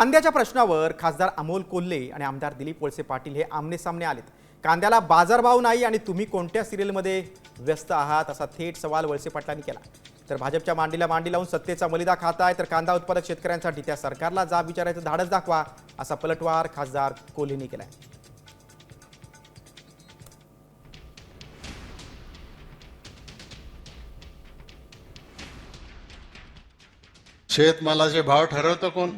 कांद्याच्या प्रश्नावर खासदार अमोल कोल्हे आणि आमदार दिलीप वळसे पाटील हे आमने सामने आलेत. कांद्याला बाजारभाव नाही आणि तुम्ही कोणत्या सिरियलमध्ये व्यस्त आहात असा थेट सवाल वळसे पाटलांनी केला. तर भाजपच्या मांडीला मांडी लावून सत्तेचा मलिदा खात आहे तर कांदा उत्पादक शेतकऱ्यांसाठी त्या सरकारला जाब विचारायचं धाडस दाखवा असा पलटवार खासदार कोल्हेंनी केला शेतमालाचे भाव ठरवतं कोण?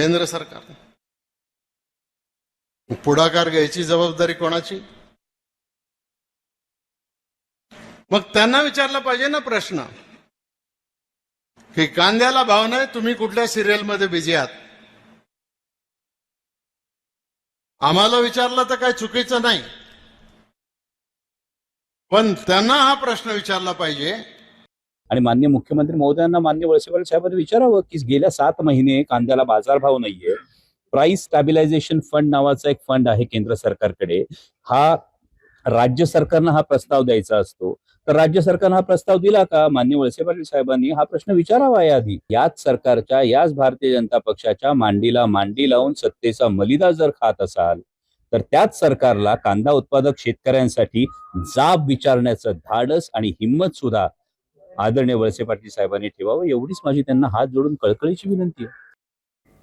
केंद्र सरकार. पुढाकार घ्यायची जबाबदारी कोणाची? मग त्यांना विचारला पाहिजे ना प्रश्न. की कांद्याला भाव नाही तुम्ही कुठल्या सिरियलमध्ये बिझी आहात? आम्हाला विचारलं तर काय चुकीचं नाही. पण त्यांना हा प्रश्न विचारला पाहिजे आणि मान्य मुख्यमंत्री महोदयांना मान्य वळसेपाटील साहेबांनी विचारावं की गेल्या सात महिने कांद्याला बाजारभाव नाहीये. प्राइस स्टॅबिलायझेशन फंड नावाचा एक फंड आहे केंद्र सरकारकडे. हा राज्य सरकारनं हा प्रस्ताव द्यायचा असतो. तर राज्य सरकारनं हा प्रस्ताव दिला का? मान्य वळसे पाटील साहेबांनी हा प्रश्न विचारावा याआधी. याच सरकारच्या याच भारतीय जनता पक्षाच्या मांडीला मांडी लावून सत्तेचा मलिदा जर खात असाल तर त्याच सरकारला कांदा उत्पादक शेतकऱ्यांसाठी जाब विचारण्याचं धाडस आणि हिंमत सुद्धा आदरणीय वळसे पाटील साहेबांनी ठेवावं एवढीच माझी त्यांना हात जोडून कळकळीची विनंती आहे.